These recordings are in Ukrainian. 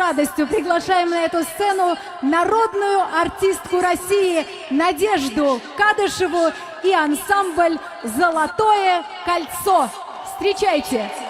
радостью приглашаем на эту сцену народную артистку России Надежду Кадышеву и ансамбль «Золотое кольцо». Встречайте!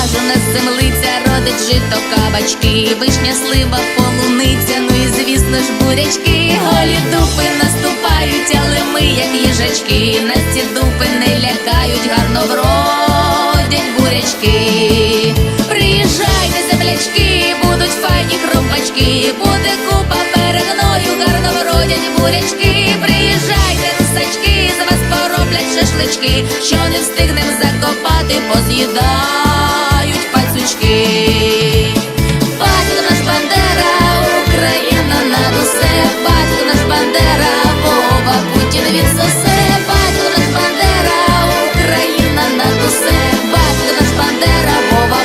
Ой, на землиця родить жито кабачки, вишня, слива, полуниця, ну і звісно ж бурячки. Голі дупи наступають, але ми, як їжачки, нас ці дупи не лякають, гарно вродять бурячки. Приїжджайте, землячки, будуть файні хропачки, буде купа перегною, гарно вродять бурячки. Приїжджайте, русачки, за вас пороблять шашлички, що не встигнем закопати, поз'їдають Батько наш Бандера, Україна над усе, батько наш Бандера, Вова, Путін відсосе, батько наш Бандера, Україна над усе, батько наш Бандера, Вова.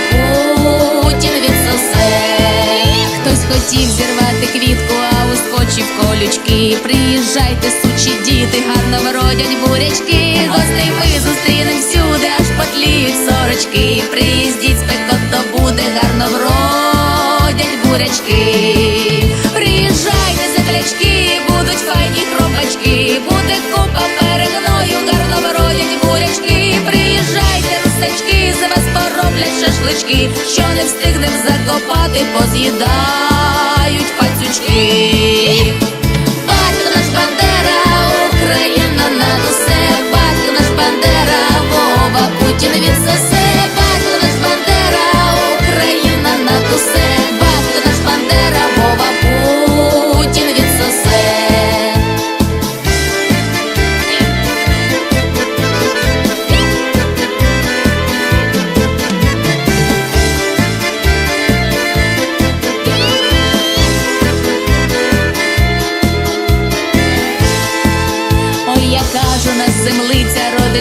Хтось хотів зірвати квітку, а ускочив колючки. Приїжджайте, сучі діти, гарно вродять бурячки. Гостей ми зустрінем всюди, аж потліють сорочки. Вродять. Приїжджайте, землячки, будуть файні хропачки. Буде купа перегною, гарно вродять бурячки. Приїжджайте, русачки, за вас пороблять шашлички, що не встигнем закопати, поз'їдають пацючки.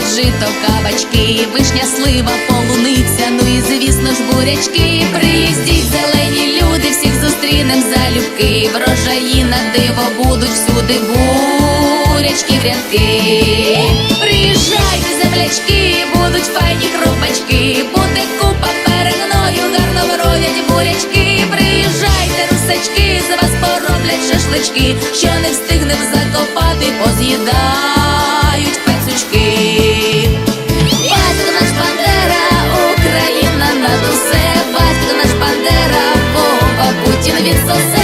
Жито кабачки, вишня, слива, полуниця, ну і звісно ж бурячки. Приїздіть, зелені люди, всіх зустрінем залюбки. Врожаї на диво будуть всюди бурячки в рядки. Приїжджайте, землячки, будуть файні хропачки, буде купа перегною, гарно вродять бурячки. Приїжджайте, русачки, за вас пороблять шашлички, що не встигнем закопати, It's so sad.